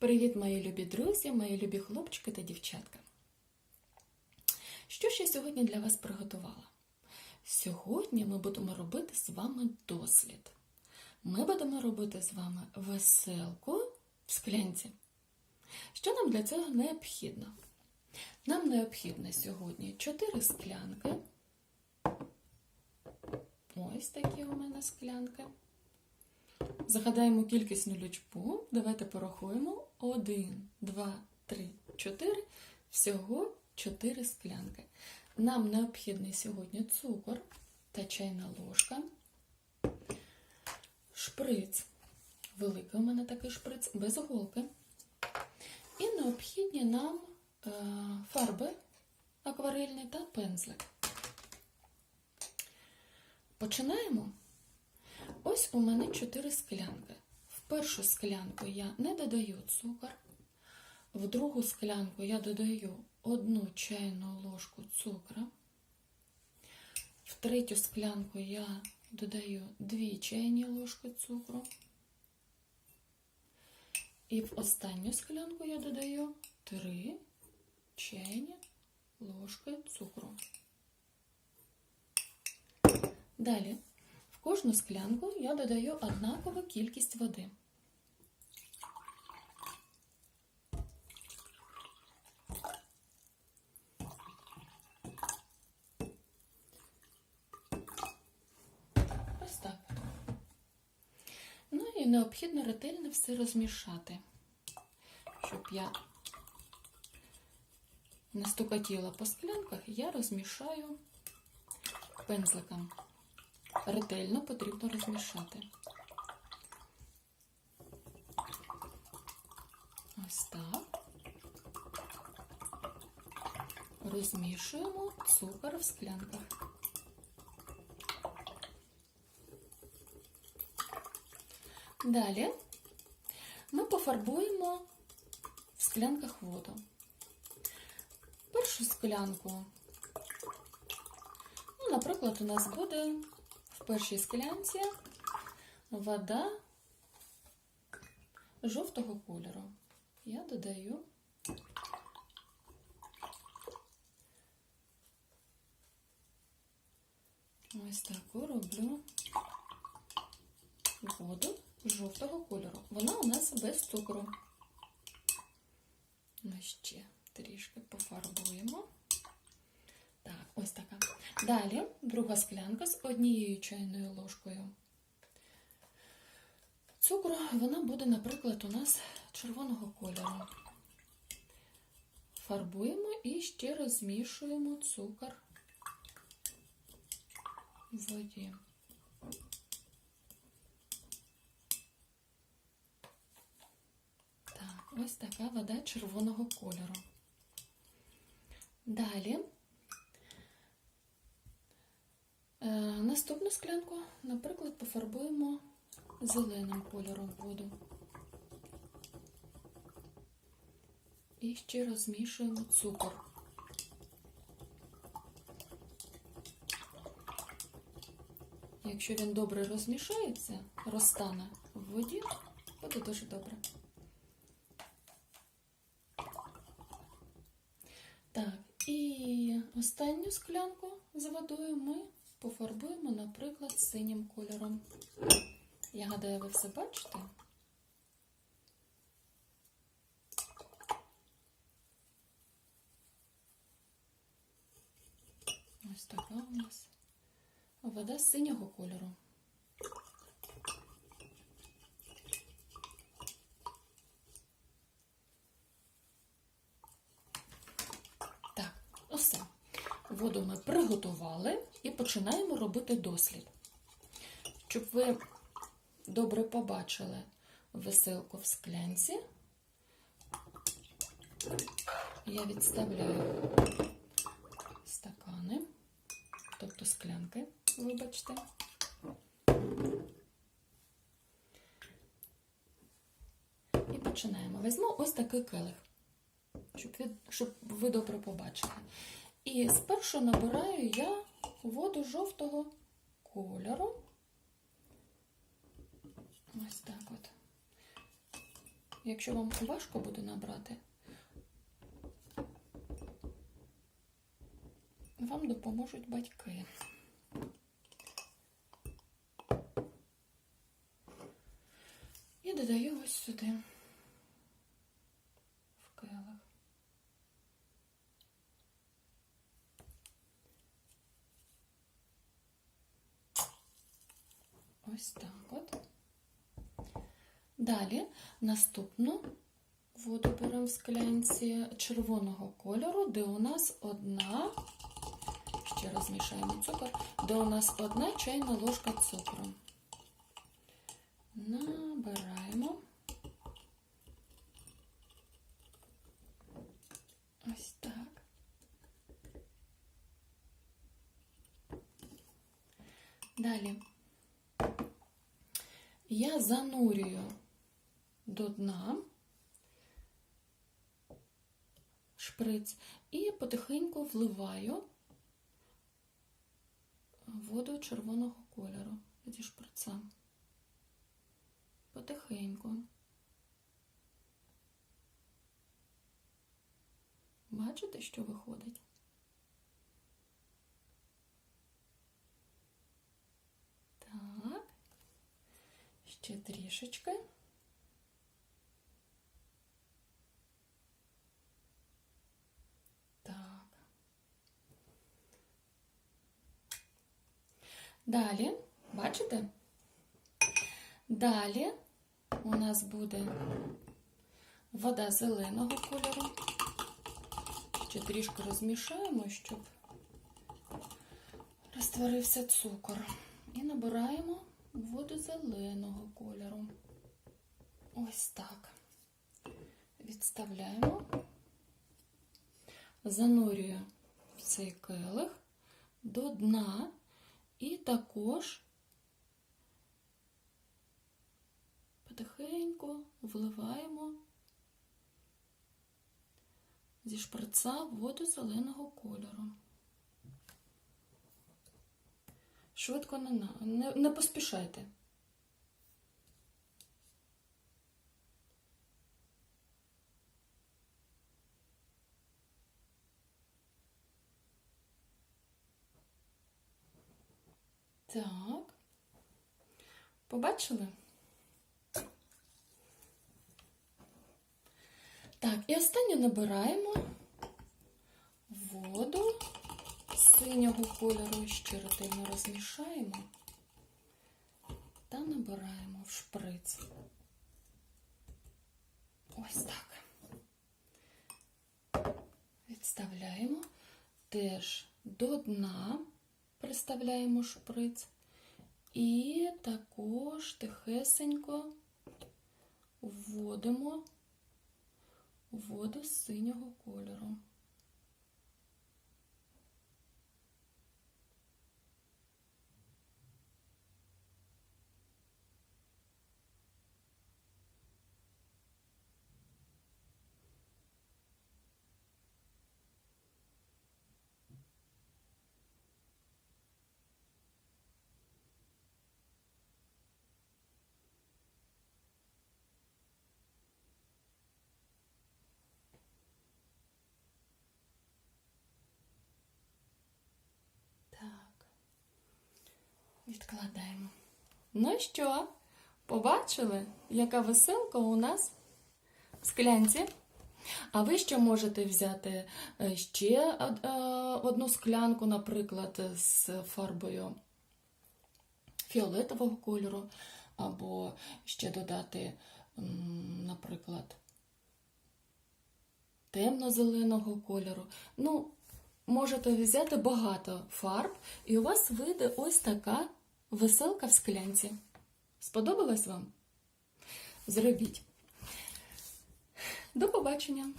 Привіт, мої любі друзі, мої любі хлопчики та дівчатка. Що ж я сьогодні для вас приготувала? Сьогодні ми будемо робити з вами дослід. Ми будемо робити з вами веселку в склянці. Що нам для цього необхідно? Нам необхідно сьогодні 4 склянки. Ось такі у мене склянки. Загадаємо кількісну лічбу. Давайте порахуємо. 1, 2, 3, 4. Всього 4 склянки. Нам необхідний сьогодні цукор та чайна ложка, шприц. Великий у мене такий шприц, без голки. І необхідні нам е, фарби акварельні та пензлик. Починаємо. Ось у мене 4 склянки. Першу склянку я не додаю цукор, в другу склянку я додаю одну чайну ложку цукру, в третю склянку я додаю 2 чайні ложки цукру, і в останню склянку я додаю 3 чайні ложки цукру. Далі в кожну склянку я додаю однакову кількість води. Ось так. Ну і необхідно ретельно все розмішати, щоб я не стукатіла по склянках, я розмішаю пензликом ретельно потрібно розмішати. Ось так. Розмішуємо цукор в склянках. Далі ми пофарбуємо в склянках воду. Першу склянку, ну, наприклад, у нас буде в першій склянці вода жовтого кольору. Я додаю ось таку роблю воду жовтого кольору. Вона у нас без цукру. Ми ще трішки пофарбуємо. Так, ось така. Далі друга склянка з однією чайною ложкою. Цукру, вона буде, наприклад, у нас червоного кольору. Фарбуємо і ще розмішуємо цукор в воді. Так, ось така вода червоного кольору. Далі Е, Наступну склянку, наприклад, пофарбуємо зеленим кольором воду. І ще розмішуємо цукор. Якщо він добре розмішається, розтане в воді, буде дуже добре. Так, і останню склянку з водою ми пофарбуємо, наприклад, синім кольором. Я гадаю, ви все бачите? Ось така у нас вода синього кольору. Так, усе. Воду ми приготували і починаємо робити дослід. Щоб ви добре побачили веселку в склянці, я відставляю стакани, тобто склянки, вибачте. І починаємо. Візьму ось такий келих, щоб ви, щоб ви добре побачили. І спершу набираю я воду жовтого кольору. Ось так от. Якщо вам важко буде набрати, вам допоможуть батьки. І додаю ось сюди в келих. Ось так от. Далі наступну воду беремо в склянці червоного кольору, де у нас одна, ще раз мішаємо цукор, де у нас одна чайна ложка цукру. Набираємо. Ось так. Далі занурюю до дна шприц і потихеньку вливаю воду червоного кольору зі шприца. Потихеньку. Бачите, що виходить? Так. Ще трішечки. Так. Далі, бачите? Далі у нас буде вода зеленого кольору. Ще трішки розмішаємо, щоб розтворився цукор. І набираємо воду зеленого кольору. Ось так. Відставляємо, занурюю в цей келих до дна і також потихеньку вливаємо зі шприца воду зеленого кольору. Швидко не, не, не поспішайте. Так. Побачили? Так, і останнє набираємо воду синього кольору ще ретельно розмішаємо та набираємо в шприц. Ось так. Відставляємо теж до дна приставляємо шприц і також тихесенько вводимо воду синього кольору. Так. Відкладаємо. Ну що, побачили, яка веселка у нас в склянці? А ви ще можете взяти е, ще е, одну склянку, наприклад, з фарбою фіолетового кольору, або ще додати, наприклад, темно-зеленого кольору. Ну, можете взяти багато фарб, і у вас вийде ось така веселка в склянці. Сподобалось вам? Зробіть. До побачення!